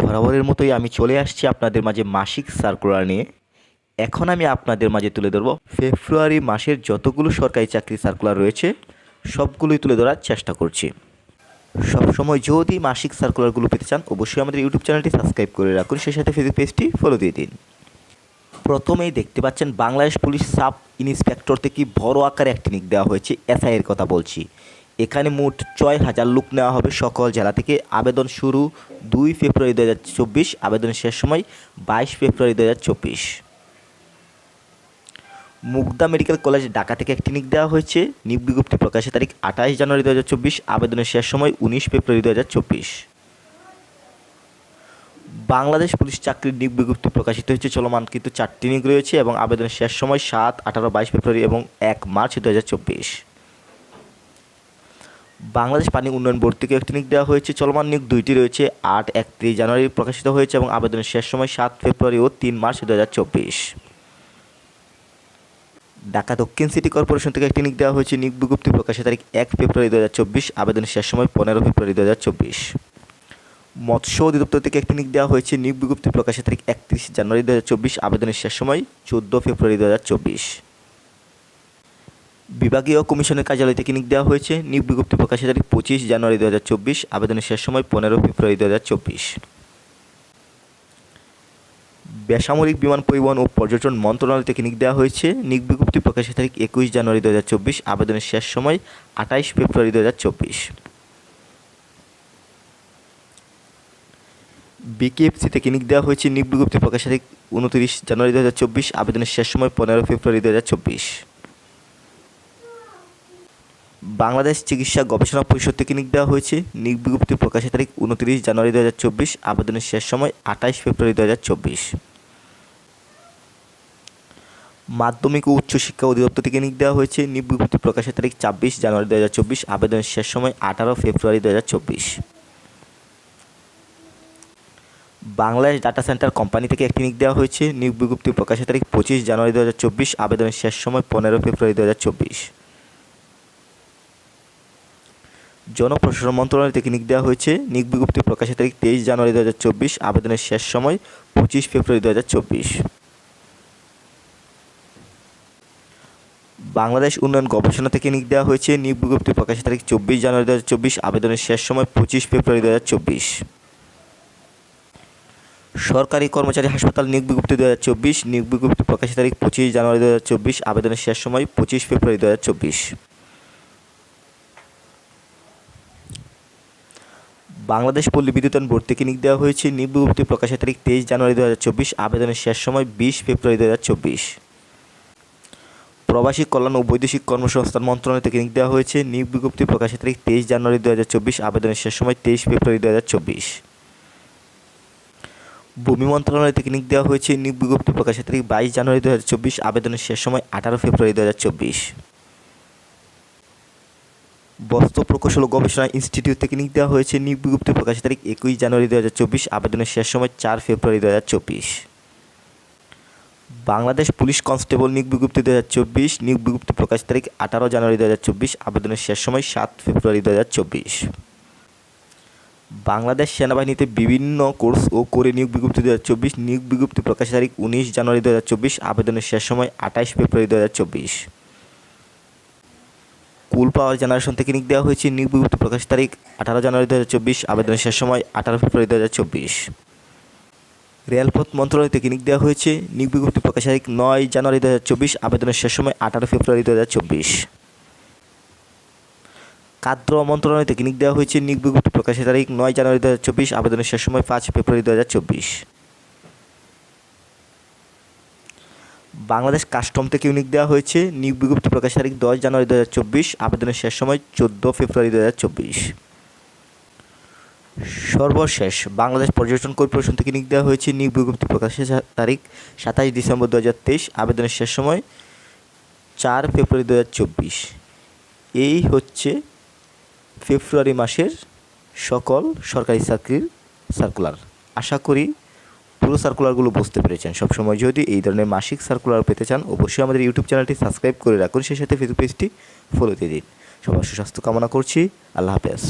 বরাবরের মতোই আমি চলে আসছি আপনাদের মাঝে মাসিক সার্কুলার নিয়ে। এখন আমি আপনাদের মাঝে তুলে ধরব ফেব্রুয়ারি মাসের যতগুলো সরকারি চাকরি সার্কুলার রয়েছে, সবগুলোই তুলে ধরার চেষ্টা করছি। সবসময় যদি মাসিক সার্কুলারগুলো পেতে চান, অবশ্যই আমাদের ইউটিউব চ্যানেলটি সাবস্ক্রাইব করে রাখুন, সেই সাথে ফেসবুক পেজটি ফলো দিয়ে দিন। প্রথমেই দেখতে পাচ্ছেন বাংলাদেশ পুলিশ সাব ইন্সপেক্টর থেকে বড় আকারে একটি নিক দেওয়া হয়েছে এসআই এর কথা বলছি। এখানে মোট ছয় হাজার লোক নেওয়া হবে সকল জেলা থেকে। আবেদন শুরু দুই ফেব্রুয়ারি দু হাজার চব্বিশ আবেদনের শেষ সময় বাইশ ফেব্রুয়ারি দু হাজার চব্বিশ। মুগদা মেডিকেল কলেজ ঢাকা থেকে একটি নিক দেওয়া হয়েছে। নিক বিজ্ঞপ্তি প্রকাশের তারিখ আঠাশ জানুয়ারি দু হাজার চব্বিশ, আবেদনের শেষ সময় উনিশ ফেব্রুয়ারি দু হাজার চব্বিশ। বাংলাদেশ পুলিশ চাকরির নিয়োগ বিজ্ঞপ্তি প্রকাশিত হয়েছে। চলমান কিন্তু চারটি নিয়োগ রয়েছে এবং আবেদনের শেষ সময় সাত, আঠারো, বাইশ ফেব্রুয়ারি এবং এক মার্চ দু হাজার চব্বিশ। বাংলাদেশ পানি উন্নয়ন বোর্ড থেকে একটি নিয়োগ দেওয়া হয়েছে। চলমান নিয়োগ দুইটি রয়েছে। আট একত্রিশ জানুয়ারি প্রকাশিত হয়েছে এবং আবেদনের শেষ সময় সাত ফেব্রুয়ারি ও তিন মার্চ দু হাজার চব্বিশ। ঢাকা দক্ষিণ সিটি কর্পোরেশন থেকে একটি নিয়োগ দেওয়া হয়েছে। নিয়োগ বিজ্ঞপ্তি প্রকাশের তারিখ এক ফেব্রুয়ারি দু হাজার চব্বিশ, আবেদনের শেষ সময় পনেরো ফেব্রুয়ারি দু হাজার চব্বিশ। মৎস্য অধিদপ্তর থেকে একটি নিয়োগ দেওয়া হয়েছে। নিয়োগ বিজ্ঞপ্তি প্রকাশের তারিখ একত্রিশ জানুয়ারি দু হাজার চব্বিশ, আবেদনের শেষ সময় চোদ্দ ফেব্রুয়ারি দু হাজার চব্বিশ। বিভাগীয় কমিশনের কার্যালয় থেকে নিয়োগ দেওয়া হয়েছে। নিয়োগ বিজ্ঞপ্তি প্রকাশের তারিখ পঁচিশ জানুয়ারি দু হাজার চব্বিশ। আবেদনের শেষ সময় পনেরো ফেব্রুয়ারি দু হাজার চব্বিশ। বেসামরিক বিমান পরিবহন ও পর্যটন মন্ত্রণালয় থেকে নিয়োগ দেওয়া হয়েছে। নিয়োগ বিজ্ঞপ্তি প্রকাশের তারিখ একুশ জানুয়ারি দু হাজার চব্বিশ। আবেদনের শেষ সময় আঠাইশ ফেব্রুয়ারি দু হাজার চব্বিশ। বিকেএফসি থেকে নিয়োগ দেওয়া হয়েছে। নিয়োগ বিজ্ঞপ্তি প্রকাশের তারিখ উনত্রিশ জানুয়ারি দু হাজার চব্বিশ। আবেদনের শেষ সময় পনেরো ফেব্রুয়ারি দু হাজার চব্বিশ। বাংলাদেশ চিকিৎসা গবেষণা পরিষদ থেকে নিয়োগ দেওয়া হয়েছে। নিয়োগ বিজ্ঞপ্তি প্রকাশের তারিখ উনত্রিশ জানুয়ারি দু হাজার চব্বিশ, আবেদনের শেষ সময় আঠাইশ ফেব্রুয়ারি দু হাজার চব্বিশ। মাধ্যমিক ও উচ্চশিক্ষা অধিদপ্তর থেকে নিয়োগ দেওয়া হয়েছে। নিয়োগ বিজ্ঞপ্তি প্রকাশের তারিখ ছাব্বিশ জানুয়ারি দু হাজার চব্বিশ, আবেদনের শেষ সময় আঠারো ফেব্রুয়ারি দু হাজার চব্বিশ। বাংলাদেশ ডাটা সেন্টার কোম্পানি থেকে একটি নিয়োগ দেওয়া হয়েছে। নিয়োগ বিজ্ঞপ্তি প্রকাশের তারিখ পঁচিশ জানুয়ারি দু হাজার চব্বিশ, আবেদনের শেষ সময় পনেরো ফেব্রুয়ারি দু হাজার চব্বিশ হাজার চব্বিশ জনপ্রশাসন মন্ত্রণালয় থেকে নিয়োগ দেওয়া হয়েছে। নিয়োগ বিজ্ঞপ্তি প্রকাশের তারিখ তেইশ জানুয়ারি দু হাজার চব্বিশ। আবেদনের শেষ সময় পঁচিশ ফেব্রুয়ারি দু হাজার চব্বিশ। বাংলাদেশ উন্নয়ন গবেষণা থেকে নিয়োগ দেওয়া হয়েছে। নিয়োগ বিজ্ঞপ্তি প্রকাশের তারিখ চব্বিশ জানুয়ারি দু হাজার চব্বিশ। আবেদনের শেষ সময় পঁচিশ ফেব্রুয়ারি দু হাজার চব্বিশ। সরকারি কর্মচারী হাসপাতাল নিয়োগ বিজ্ঞপ্তি দু হাজার চব্বিশ। নিয়োগ বিজ্ঞপ্তি প্রকাশের তারিখ পঁচিশ জানুয়ারি দু হাজার চব্বিশ। আবেদনের শেষ সময় পঁচিশ ফেব্রুয়ারি দু হাজার চব্বিশ। বাংলাদেশ পল্লী বিদ্যুতায়ন বোর্ড থেকে নিয়োগ দেওয়া হয়েছে। নিয়োগ প্রকাশের তারিখ তেইশ জানুয়ারি দু হাজার চব্বিশ। আবেদনের শেষ সময় বিশ ফেব্রুয়ারি দু হাজার চব্বিশ। প্রবাসী কল্যাণ ও বৈদেশিক কর্মসংস্থান মন্ত্রণালয় থেকে নিয়োগ দেওয়া হয়েছে। নিয়োগ বিজ্ঞপ্তি প্রকাশের তারিখ তেইশ জানুয়ারি দু হাজার চব্বিশ। আবেদনের শেষ সময় তেইশ ফেব্রুয়ারি দু হাজার চব্বিশ। ভূমি মন্ত্রণালয় থেকে নিয়োগ দেওয়া হয়েছে। নিয়োগ বিজ্ঞপ্তি প্রকাশের তারিখ বাইশ জানুয়ারি দু হাজার চব্বিশ। আবেদনের শেষ সময় আঠারো ফেব্রুয়ারি দু হাজার চব্বিশ। বস্ত্র প্রকৌশল গবেষণা ইনস্টিটিউট থেকে নিয়োগ দেওয়া হয়েছে। নিয়োগ বিজ্ঞপ্তি প্রকাশের তারিখ একুশ জানুয়ারি দু হাজার চব্বিশ। আবেদনের শেষ সময় চার ফেব্রুয়ারি দু হাজার চব্বিশ। বাংলাদেশ পুলিশ কনস্টেবল নিয়োগ বিজ্ঞপ্তি দু হাজার চব্বিশ। নিয়োগ বিজ্ঞপ্তি প্রকাশ তারিখ আঠারো জানুয়ারি দু হাজার চব্বিশ। আবেদনের শেষ সময় সাত ফেব্রুয়ারি দু হাজার চব্বিশ। বাংলাদেশ সেনাবাহিনীতে বিভিন্ন কোর্স ও করে নিয়োগ বিজ্ঞপ্তি দু হাজার চব্বিশ। নিয়োগ বিজ্ঞপ্তি প্রকাশের তারিখ উনিশ জানুয়ারি দু হাজার চব্বিশ। আবেদনের শেষ সময় আঠাইশ ফেব্রুয়ারি দু হাজার চব্বিশ। কুল পাওয়ার জেনারেশন নিয়োগ দেওয়া হয়েছে। নিয়োগ বিজ্ঞপ্তি প্রকাশ তারিখ আঠারো জানুয়ারি দু হাজার চব্বিশ। আবেদনের শেষ সময় আঠারো ফেব্রুয়ারি দু হাজার চব্বিশ। রেলপথ মন্ত্রণালয় নিয়োগ দেওয়া হয়েছে। নিয়োগ বিজ্ঞপ্তি প্রকাশ তারিখ নয় জানুয়ারি দু হাজার চব্বিশ। আবেদনের শেষ সময় আঠারো ফেব্রুয়ারি দু হাজার চব্বিশ। খাদ্য মন্ত্রণালয় নিয়োগ দেওয়া হয়েছে। নিয়োগ বিজ্ঞপ্তি প্রকাশের তারিখ নয় জানুয়ারি দু হাজার চব্বিশ। আবেদনের শেষ সময় পাঁচ ফেব্রুয়ারি দু হাজার চব্বিশ। বাংলাদেশ কাস্টম থেকে নিয়োগ দেওয়া হয়েছে নিয়োগ বিজ্ঞপ্তি প্রকাশের তারিখ দশ জানুয়ারি দু হাজার চব্বিশ, আবেদনের শেষ সময় চোদ্দ ফেব্রুয়ারি দু হাজার চব্বিশ। সর্বশেষ, বাংলাদেশ পর্যটন কর্পোরেশন থেকে নিয়োগ দেওয়া হয়েছে নিয়োগ বিজ্ঞপ্তি প্রকাশের তারিখ সাতাশ ডিসেম্বর দু হাজার তেইশ, আবেদনের শেষ সময় চার ফেব্রুয়ারি দু হাজার চব্বিশ। এই হচ্ছে ফেব্রুয়ারি মাসের সকল সরকারি চাকরির সার্কুলার আশা করি পুরো সার্কুলারগুলো বুঝতে পেরেছেন সবসময়। যদি এই ধরনের মাসিক সার্কুলার পেতে চান, অবশ্যই আমাদের ইউটিউব চ্যানেলটি সাবস্ক্রাইব করে রাখুন। সেই সাথে ফেসবুক পেজটি ফলো দিয়ে দিন। সবার সুস্বাস্থ্য কামনা করছি। আল্লাহ হাফেজ।